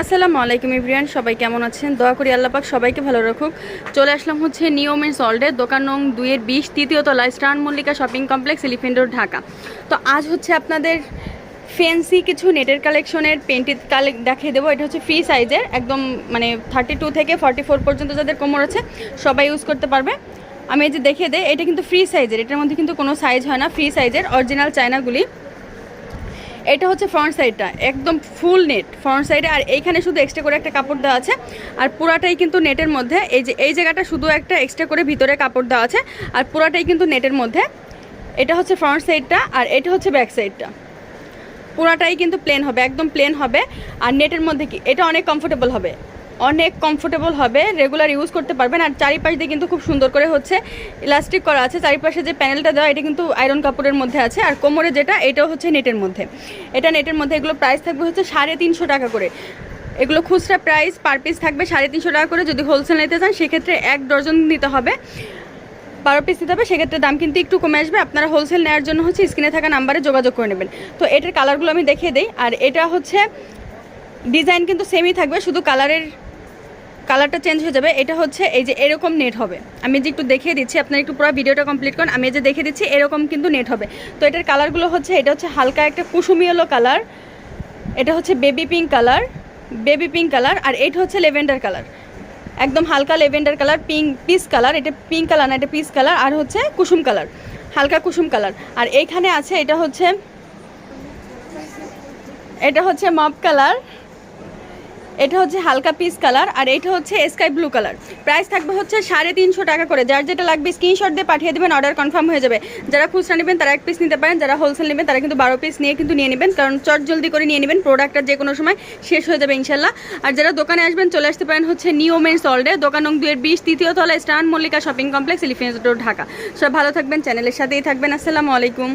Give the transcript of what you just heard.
আসসালামু আলাইকুম ইব্রিয়ান, সবাই কেমন আছেন? দয়া করি আল্লাপাক সবাইকে ভালো রাখুক। চলে আসলাম হচ্ছে নিয়মের সল্টে দোকান নং দুইয়ের বিশ, তৃতীয় তলায় স্টান Mallika shopping complex elephant road Dhaka. তো আজ হচ্ছে আপনাদের ফ্যান্সি কিছু নেটের কালেকশনের পেন্টেড কালেক্ট দেখিয়ে দেবো। এটা হচ্ছে ফ্রি সাইজের একদম মানে থার্টি টু থেকে ফর্টি ফোর পর্যন্ত যাদের কোমর আছে, সবাই ইউজ করতে পারবে। আমি এই যে দেখিয়ে দেয় এটা কিন্তু ফ্রি সাইজের এটার মধ্যে কিন্তু কোনো সাইজ হয় না। ফ্রি সাইজের অরিজিনাল চায়নাগুলি। এটা হচ্ছে ফ্রন্ট সাইডটা একদম ফুল নেট ফ্রন্ট সাইডে আর এইখানে শুধু এক্সট্রা করে একটা কাপড় দেওয়া আছে। আর পুরাটাই কিন্তু নেটের মধ্যে। এই যে, এই জায়গাটা শুধু একটা এক্সট্রা করে ভিতরে কাপড় দেওয়া আছে। আর পুরাটাই কিন্তু নেটের মধ্যে। এটা হচ্ছে ফ্রন্ট সাইডটা আর এটা হচ্ছে ব্যাক সাইডটা পুরাটাই কিন্তু প্লেন হবে, একদম প্লেন হবে। আর নেটের মধ্যে কি? এটা অনেক কমফোর্টেবল হবে। অনেক কমফোর্টেবল হবে রেগুলার ইউজ করতে পারবেন। আর চারিপাশ দিয়ে কিন্তু খুব সুন্দর করে হচ্ছে ইলাস্টিক করা আছে। চারিপাশে যে প্যানেলটা দেওয়া, এটা কিন্তু আয়রন কাপড়ের মধ্যে আছে। আর কোমরে যেটা, এটাও হচ্ছে নেটের মধ্যে। এটা নেটের মধ্যে এগুলো প্রাইস থাকবে হচ্ছে সাড়ে তিনশো টাকা করে। এগুলো খুচরা প্রাইস পার পিস থাকবে সাড়ে তিনশো টাকা করে। যদি হোলসেল নিতে চান, সেক্ষেত্রে এক ডজন নিতে হবে। বারো পিস নিতে হবে, সেক্ষেত্রে দাম কিন্তু একটু কমে আসবে। আপনারা হোলসেল নেওয়ার জন্য হচ্ছে স্ক্রিনে থাকা নাম্বারে যোগাযোগ করে নেবেন। তো এটার কালারগুলো আমি দেখিয়ে দিই। আর এটা হচ্ছে ডিজাইন কিন্তু সেমই থাকবে, শুধু কালারের কালারটা চেঞ্জ হয়ে যাবে। এটা হচ্ছে এই যে এরকম নেট হবে। আমি যে একটু দেখিয়ে দিচ্ছি, আপনার একটু পুরো ভিডিওটা কমপ্লিট করুন, আমি যে দেখিয়ে দিচ্ছি, এরকম কিন্তু নেট হবে। তো এটার কালারগুলো হচ্ছে, এটা হচ্ছে হালকা একটা কুসুমি হলো কালার এটা হচ্ছে baby pink colour baby pink colour আর এটা হচ্ছে লেভেন্ডার কালার একদম হালকা lavender colour pink peach colour এটা পিঙ্ক কালার না, এটা পিস কালার আর হচ্ছে কুসুম কালার হালকা কুসুম কালার আর এইখানে আছে, এটা হচ্ছে এটা হচ্ছে মপ কালার এটা হচ্ছে হালকা পিস কালার আর এটা হচ্ছে স্কাই ব্লু কালার প্রাইস থাকবে হচ্ছে সাড়ে তিনশো টাকা করে। যার যেটা লাগবে স্ক্রিনশট দিয়ে পাঠিয়ে দেবেন অর্ডার কনফার্ম হয়ে যাবে। যারা খুচরা নেবেন, তারা এক পিস নিতে পারেন, যারা হোলসেল নেবেন, তারা কিন্তু বারো পিস নিয়ে কিন্তু নিয়ে নেবেন, কারণ চট জলদি করে নিয়ে নেবেন প্রোডাক্টটা যে কোনো সময় শেষ হয়ে যাবে ইনশাল্লাহ। আর যারা দোকানে আসবেন, চলে আসতে পারেন হচ্ছে নিউ মেন সল্ডে দোকান নং দুয়ের বিশ, তৃতীয় তলা স্টান Mallika shopping complex elephant road Dhaka. সব ভালো থাকবেন চ্যানেলের সাথেই থাকবেন। আসসালামু আলাইকুম।